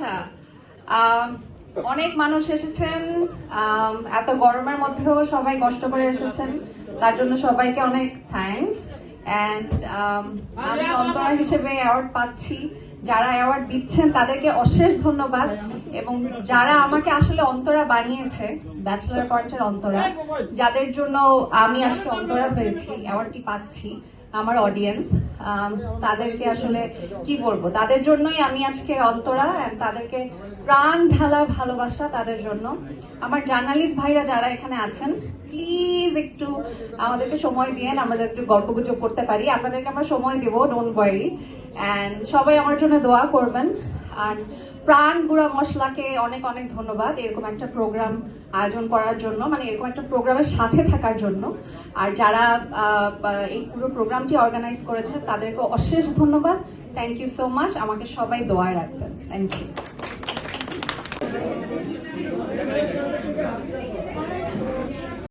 আচ্ছা অনেক মানুষ এসেছেন এত গরমের মধ্যেও সবাই কষ্ট করে এসেছেন, তার জন্য সবাইকে অনেক থ্যাঙ্কস অ্যান্ড আমি অন্তরা হিসেবে অ্যাওয়ার্ড পাচ্ছি, যারা অ্যাওয়ার্ড দিচ্ছেন তাদেরকে অশেষ ধন্যবাদ, এবং যারা আমাকে আসলে অন্তরা বানিয়েছে ব্যাচেলার পয়েন্টের অন্তরা, যাদের জন্য আমি আজকে অন্তরা হয়েছি অ্যাওয়ার্ডটি পাচ্ছি আমার অডিয়েন্স তাদেরকে আসলে কি বলব? তাদের জন্যই আমি আজকে অন্তরা তাদেরকে প্রাণ ঢালা ভালোবাসা তাদের জন্য। আমার জার্নালিস্ট ভাইরা যারা এখানে আছেন প্লিজ একটু আমাদেরকে সময় দিয়ে আমরা একটু গল্প করতে পারি। আপনাদেরকে আমরা সময় দেবো ডোন্ট ওয়ারি অ্যান্ড সবাই আমার জন্য দোয়া করবেন। আর প্রাণ, গুঁড়া, মশলাকে অনেক অনেক ধন্যবাদ এরকম একটা প্রোগ্রাম আয়োজন করার জন্য মানে এরকম একটা প্রোগ্রামের সাথে থাকার জন্য। আর যারা এই পুরো প্রোগ্রামটি অর্গানাইজ করেছে, তাদেরকে অশেষ ধন্যবাদ। থ্যাংক ইউ সো মাচ আমাকে সবাই দোয়ায় রাখবেন। Thank you